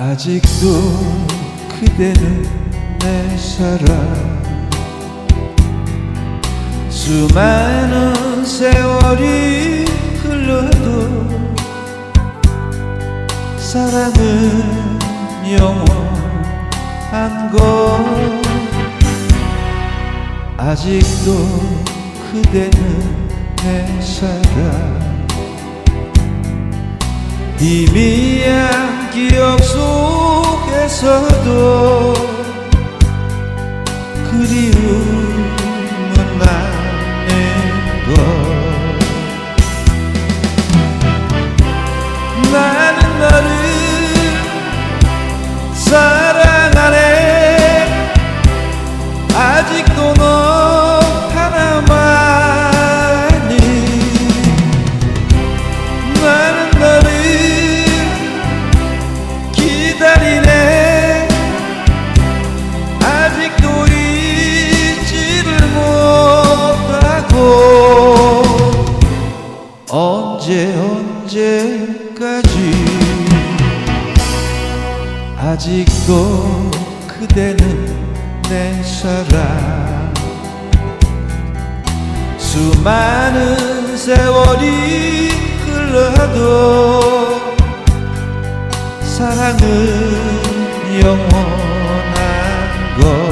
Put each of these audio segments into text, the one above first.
아직도 그대는 내 사랑. 수많은 세월이 흘러도 사랑은 영원한 것. 아직도 그대는 내 사랑. 희미한 기억 속 에서도 그리움은 나는 것 나는 너를 사랑 언제까지? 아직도 그대는 내 사랑. 수많은 세월이 흘러도 사랑은 영원한 것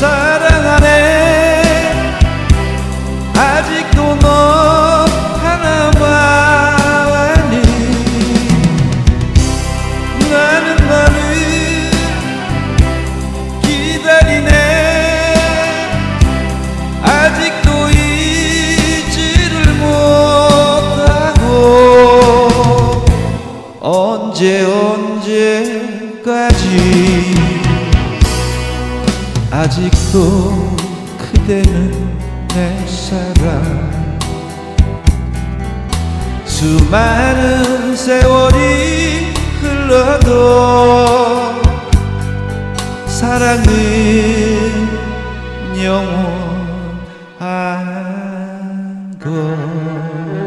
사랑하네. 아직도 너 하나만이. 나는 너를 기다리네. 아직도 잊지를 못하고 언제 없이 아직도 그대는 내 사랑. 수많은 세월이 흘러도 사랑은 영원한 것.